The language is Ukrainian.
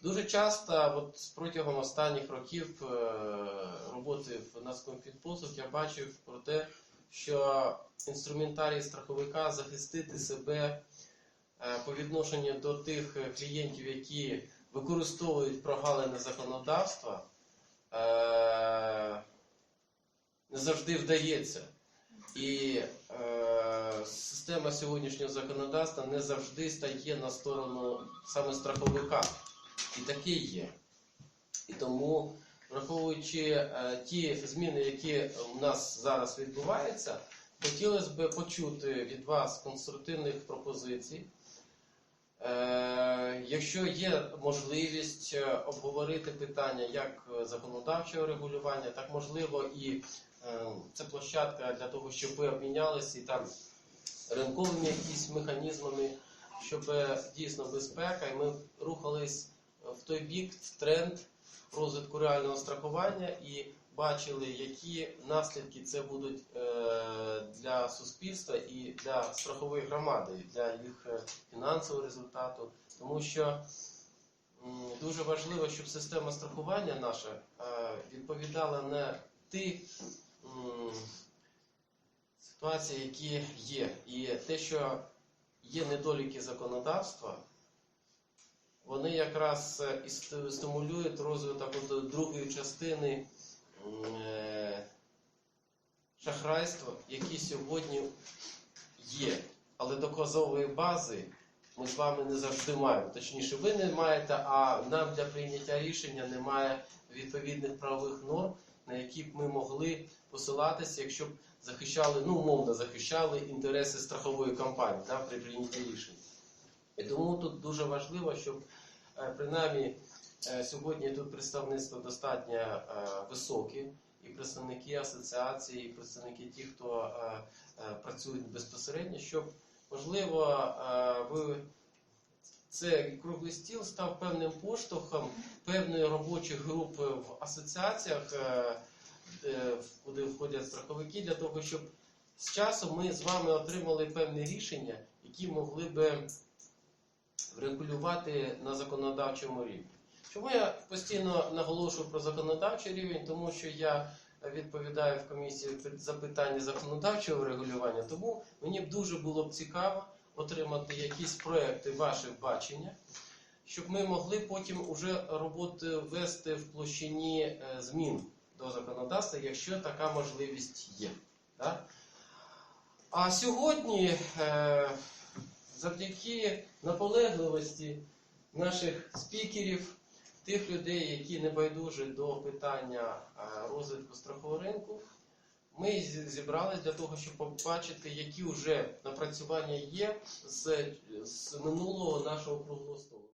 Дуже часто, от протягом останніх років е, роботи в Нацкомфінпослуг я бачив про те, що інструментарій страховика захистити себе е, по відношенню до тих клієнтів, які використовують прогалини законодавства, е, не завжди вдається. І система сьогоднішнього законодавства не завжди стає на сторону саме страховика. І таке є. І тому, враховуючи е, ті зміни, які у нас зараз відбуваються, хотілося б почути від вас конструктивних пропозицій. Е, якщо є можливість е, обговорити питання як законодавчого регулювання, так можливо і це площадка для того, щоб ви обмінялися і там ринковими якісь механізмами, щоб дійсно безпека, і ми рухались в той бік, тренд розвитку реального страхування і бачили, які наслідки це будуть е, для суспільства і для страхової громади, і для їх е, фінансового результату. Тому що дуже важливо, щоб система страхування наша е, відповідала на ті ситуації, які є. І те, що є недоліки законодавства, вони якраз е, і стимулюють розвиток другої частини е, шахрайства, які сьогодні є. Але доказової бази ми з вами не завжди маємо. Точніше, ви не маєте, а нам для прийняття рішення немає відповідних правових норм, на які б ми могли посилатися, якщо б захищали, ну умовно захищали інтереси страхової компанії да, при прийнятті рішень. І тому тут дуже важливо, щоб е, принаймні е, сьогодні тут представництво достатньо е, високе, і представники асоціації, і представники ті, хто працюють безпосередньо, щоб можливо ви цей круглий стіл став певним поштовхом певної робочої групи в асоціаціях, куди входять страховики, для того, щоб з часом ми з вами отримали певні рішення, які могли би врегулювати на законодавчому рівні. Чому я постійно наголошую про законодавчий рівень? Тому що я відповідаю в комісії за питання законодавчого регулювання, тому мені б дуже було б цікаво отримати якісь проекти ваших бачення, щоб ми могли потім уже роботу вести в площині е, змін до законодавства, якщо така можливість є. А сьогодні, е, завдяки наполегливості наших спікерів, тих людей, які не байдужі до питання розвитку страхового ринку, ми зібралися для того, щоб побачити, які вже напрацювання є з, з минулого нашого круглого столу.